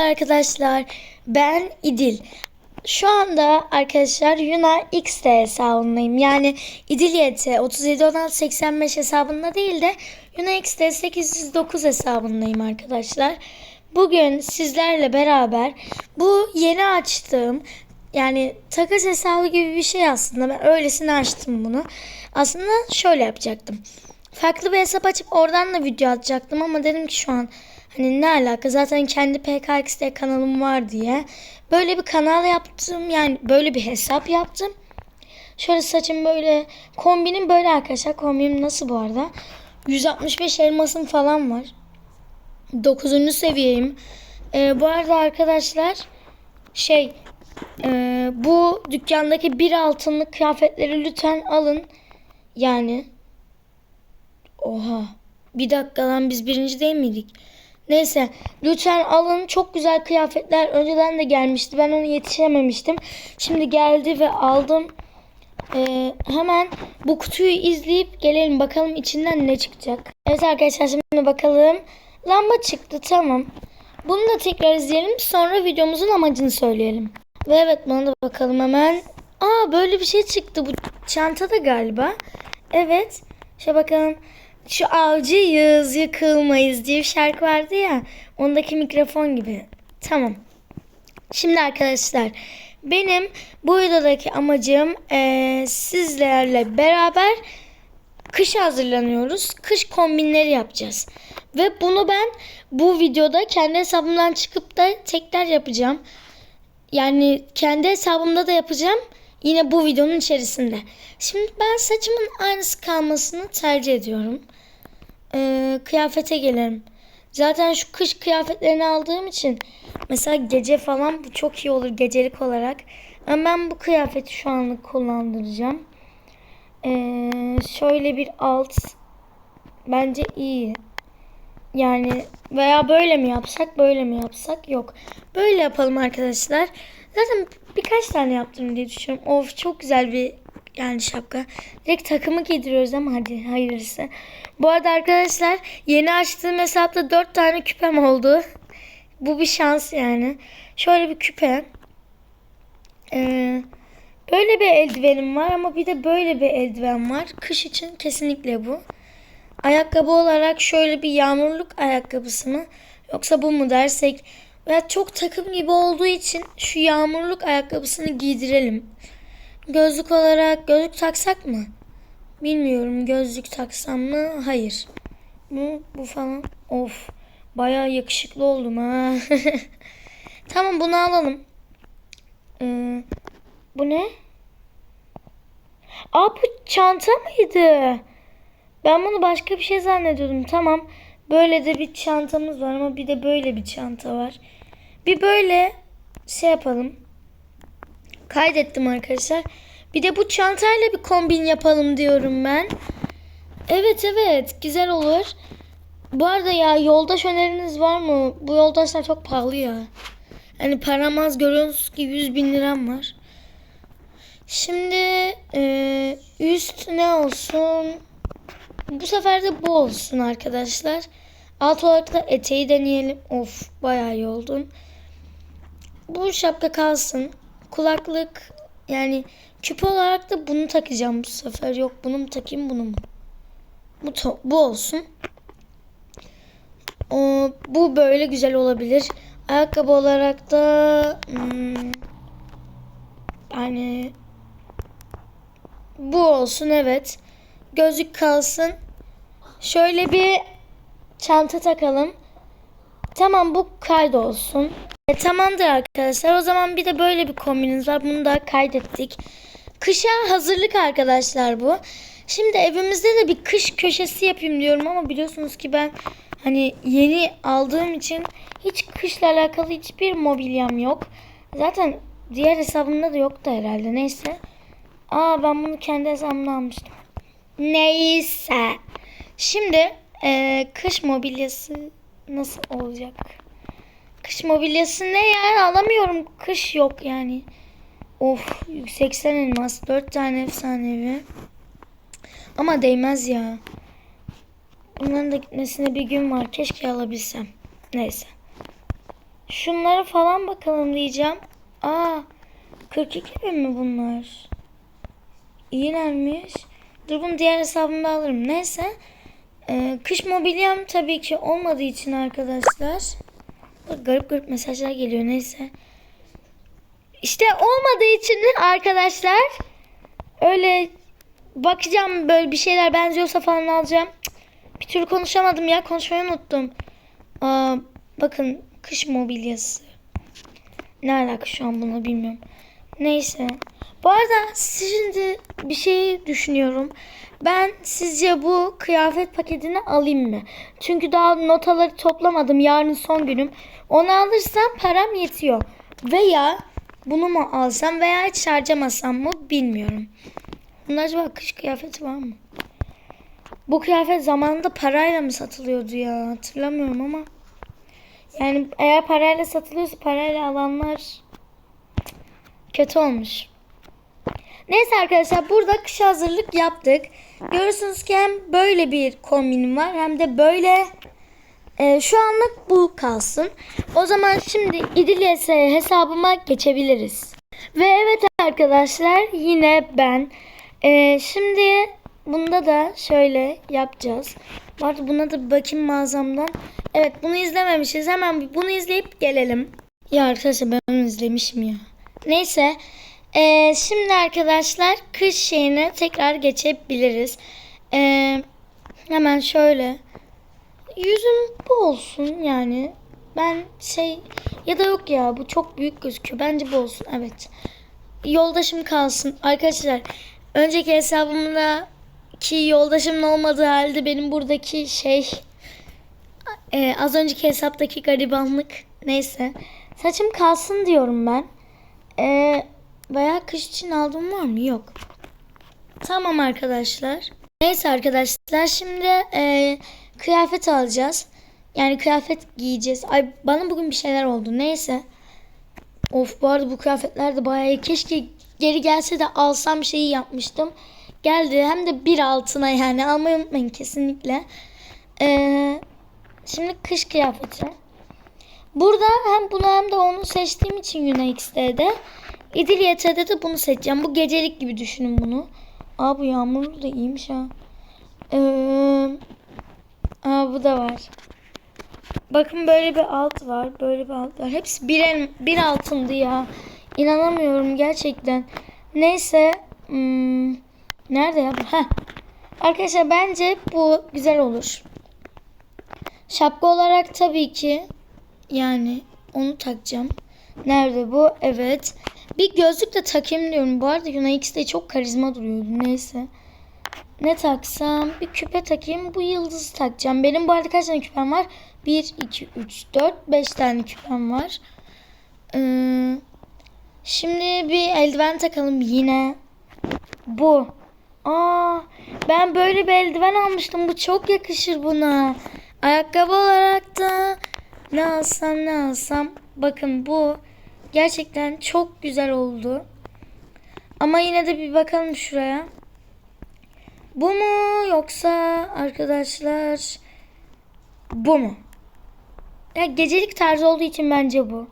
Arkadaşlar ben İdil. Şu anda arkadaşlar Yuna XT hesabındayım. Yani İdil YT 371685 hesabında değil de Yuna XT 809 hesabındayım arkadaşlar. Bugün sizlerle beraber bu yeni açtığım yani takas hesabı gibi bir şey aslında. Ben öylesine açtım bunu. Aslında şöyle yapacaktım. Farklı bir hesap açıp oradan da video atacaktım ama dedim ki şu an hani ne alaka zaten kendi PKX'de kanalım var diye. Böyle bir kanal yaptım yani böyle bir hesap yaptım. Şöyle saçım böyle kombinim böyle arkadaşlar. Kombinim nasıl bu arada? 165 elmasım falan var. 9. seviyeyim. Ee, bu arada arkadaşlar şey e, bu dükkandaki bir altınlık kıyafetleri lütfen alın. Yani oha bir dakika lan biz birinci değil miydik? Neyse lütfen alın çok güzel kıyafetler önceden de gelmişti ben onu yetişememiştim. Şimdi geldi ve aldım. Ee, hemen bu kutuyu izleyip gelelim bakalım içinden ne çıkacak. Evet arkadaşlar şimdi bakalım. Lamba çıktı tamam. Bunu da tekrar izleyelim sonra videomuzun amacını söyleyelim. Ve evet buna da bakalım hemen. Aa böyle bir şey çıktı bu çantada galiba. Evet. Şöyle bakalım. Şu avcıyız yıkılmayız diye bir şarkı vardı ya. Ondaki mikrofon gibi. Tamam. Şimdi arkadaşlar benim bu videodaki amacım eee, sizlerle beraber kış hazırlanıyoruz. Kış kombinleri yapacağız. Ve bunu ben bu videoda kendi hesabımdan çıkıp da tekrar yapacağım. Yani kendi hesabımda da yapacağım. Yine bu videonun içerisinde. Şimdi ben saçımın aynısı kalmasını tercih ediyorum. Ee, kıyafete gelelim. Zaten şu kış kıyafetlerini aldığım için mesela gece falan bu çok iyi olur gecelik olarak. Ama ben bu kıyafeti şu anlık kullandıracağım. Ee, şöyle bir alt bence iyi. Yani veya böyle mi yapsak böyle mi yapsak yok. Böyle yapalım arkadaşlar. Zaten birkaç tane yaptım diye düşünüyorum. Of çok güzel bir yani şapka. Direkt takımı giydiriyoruz ama hadi hayırlısı. Bu arada arkadaşlar yeni açtığım hesapta 4 tane küpem oldu. Bu bir şans yani. Şöyle bir küpe. Ee, böyle bir eldivenim var ama bir de böyle bir eldiven var. Kış için kesinlikle bu. Ayakkabı olarak şöyle bir yağmurluk ayakkabısı mı yoksa bu mu dersek veya çok takım gibi olduğu için şu yağmurluk ayakkabısını giydirelim. Gözlük olarak gözlük taksak mı? Bilmiyorum gözlük taksam mı? Hayır. Bu, bu falan. Of. Bayağı yakışıklı oldum ha. tamam bunu alalım. Ee, bu ne? Aa bu çanta mıydı? Ben bunu başka bir şey zannediyordum. Tamam. Böyle de bir çantamız var ama bir de böyle bir çanta var. Bir böyle şey yapalım. Kaydettim arkadaşlar. Bir de bu çantayla bir kombin yapalım diyorum ben. Evet evet güzel olur. Bu arada ya yoldaş öneriniz var mı? Bu yoldaşlar çok pahalı ya. Hani param az görüyorsunuz ki 100 bin liram var. Şimdi e, üst ne olsun? Bu sefer de bu olsun arkadaşlar. Alt olarak da eteği deneyelim. Of bayağı iyi oldum. Bu şapka kalsın. Kulaklık yani küpe olarak da bunu takacağım bu sefer. Yok bunu mu takayım bunu mu? Bu, bu olsun. O, bu böyle güzel olabilir. Ayakkabı olarak da hmm, yani bu olsun evet. Gözlük kalsın. Şöyle bir çanta takalım. Tamam bu kaydı olsun. E, tamamdır arkadaşlar. O zaman bir de böyle bir kombinimiz var. Bunu da kaydettik. Kışa hazırlık arkadaşlar bu. Şimdi evimizde de bir kış köşesi yapayım diyorum ama biliyorsunuz ki ben hani yeni aldığım için hiç kışla alakalı hiçbir mobilyam yok. Zaten diğer hesabımda da yoktu herhalde. Neyse. Aa ben bunu kendi hesabımda almıştım. Neyse. Şimdi e, kış mobilyası nasıl olacak? Kış mobilyası ne ya? Alamıyorum. Kış yok yani. Of 80 elmas. 4 tane efsanevi. Ama değmez ya. Bunların da gitmesine bir gün var. Keşke alabilsem. Neyse. Şunlara falan bakalım diyeceğim. Aa 42 bin mi bunlar? İyilermiş. Dur bunu diğer hesabımda alırım. Neyse. Ee, kış mobilyam tabii ki olmadığı için arkadaşlar. Bak, garip garip mesajlar geliyor neyse. İşte olmadığı için arkadaşlar öyle bakacağım böyle bir şeyler benziyorsa falan alacağım. Bir türlü konuşamadım ya konuşmayı unuttum. Aa, bakın kış mobilyası. Ne alaka şu an bunu bilmiyorum. Neyse. Bu arada şimdi bir şey düşünüyorum. Ben sizce bu kıyafet paketini alayım mı? Çünkü daha notaları toplamadım. Yarın son günüm. Onu alırsam param yetiyor. Veya bunu mu alsam veya hiç harcamasam mı bilmiyorum. Bunda acaba kış kıyafeti var mı? Bu kıyafet zamanında parayla mı satılıyordu ya? Hatırlamıyorum ama. Yani eğer parayla satılıyorsa parayla alanlar kötü olmuş. Neyse arkadaşlar burada kış hazırlık yaptık. Görüyorsunuz ki hem böyle bir kombinim var hem de böyle Ee, şu anlık bu kalsın. O zaman şimdi İdilyes hesabıma geçebiliriz. Ve evet arkadaşlar yine ben. Ee, şimdi bunda da şöyle yapacağız. Arada buna da bir bakayım mağazamdan. Evet bunu izlememişiz. Hemen bunu izleyip gelelim. Ya arkadaşlar ben onu izlemişim ya. Neyse. Ee, şimdi arkadaşlar kış şeyine tekrar geçebiliriz. Ee, hemen şöyle. Yüzüm bu olsun yani. Ben şey ya da yok ya bu çok büyük gözüküyor. Bence bu olsun. Evet. Yoldaşım kalsın. Arkadaşlar önceki hesabımda ki yoldaşımın olmadığı halde benim buradaki şey e, az önceki hesaptaki garibanlık neyse. Saçım kalsın diyorum ben. E, veya kış için aldığım var mı? Yok. Tamam arkadaşlar. Neyse arkadaşlar şimdi e, kıyafet alacağız. Yani kıyafet giyeceğiz. Ay bana bugün bir şeyler oldu. Neyse. Of bu arada bu kıyafetler de bayağı iyi. Keşke geri gelse de alsam şeyi yapmıştım. Geldi hem de bir altına yani almayı unutmayın kesinlikle. Ee, şimdi kış kıyafeti. Burada hem bunu hem de onu seçtiğim için Yuna İdilyete'de de bunu seçeceğim. Bu gecelik gibi düşünün bunu. Aa bu yağmurlu da iyiymiş ha. Ee, aa bu da var. Bakın böyle bir alt var. Böyle bir alt var. Hepsi bir, el, bir altındı ya. İnanamıyorum gerçekten. Neyse. Hmm, nerede ya? Heh. Arkadaşlar bence bu güzel olur. Şapka olarak tabii ki yani onu takacağım. Nerede bu? Evet. Bir gözlük de takayım diyorum. Bu arada Yuna X'de çok karizma duruyordu. Neyse. Ne taksam? Bir küpe takayım. Bu yıldızı takacağım. Benim bu arada kaç tane küpem var? 1, 2, 3, 4, 5 tane küpem var. Ee, şimdi bir eldiven takalım yine. Bu. Aa, ben böyle bir eldiven almıştım. Bu çok yakışır buna. Ayakkabı olarak da ne alsam ne alsam. Bakın bu gerçekten çok güzel oldu. Ama yine de bir bakalım şuraya. Bu mu yoksa arkadaşlar bu mu? Ya gecelik tarzı olduğu için bence bu.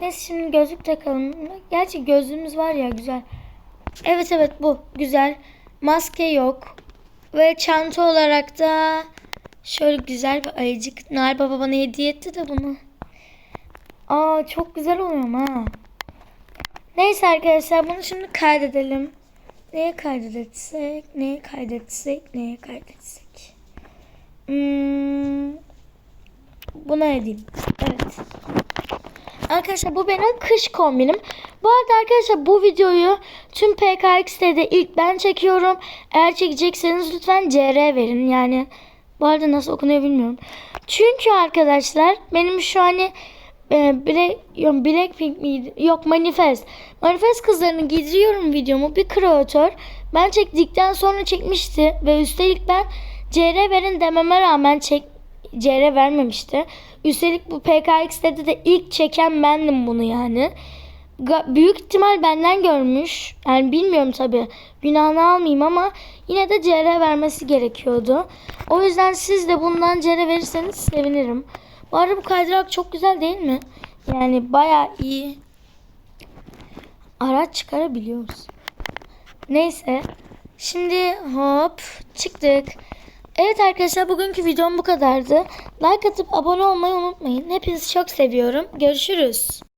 Neyse şimdi gözlük takalım. Gerçi gözlüğümüz var ya güzel. Evet evet bu güzel. Maske yok. Ve çanta olarak da şöyle güzel bir ayıcık. Noel Baba bana hediye etti de bunu. Aa çok güzel oluyor ha. Neyse arkadaşlar bunu şimdi kaydedelim. Neye kaydetsek, neye kaydetsek, neye kaydetsek. Hmm, buna edeyim. Evet. Arkadaşlar bu benim kış kombinim. Bu arada arkadaşlar bu videoyu tüm PKX'de ilk ben çekiyorum. Eğer çekecekseniz lütfen CR verin. Yani bu arada nasıl okunuyor bilmiyorum. Çünkü arkadaşlar benim şu an e, Black, yok, Blackpink miydi? Yok Manifest. Manifest kızlarını giydiriyorum videomu. Bir kreatör ben çektikten sonra çekmişti ve üstelik ben CR verin dememe rağmen çek CR vermemişti. Üstelik bu PKX'de de ilk çeken bendim bunu yani büyük ihtimal benden görmüş. Yani bilmiyorum tabi Günahını almayayım ama yine de CR vermesi gerekiyordu. O yüzden siz de bundan CR verirseniz sevinirim. Bu arada bu kaydırak çok güzel değil mi? Yani baya iyi. Araç çıkarabiliyoruz. Neyse. Şimdi hop çıktık. Evet arkadaşlar bugünkü videom bu kadardı. Like atıp abone olmayı unutmayın. Hepinizi çok seviyorum. Görüşürüz.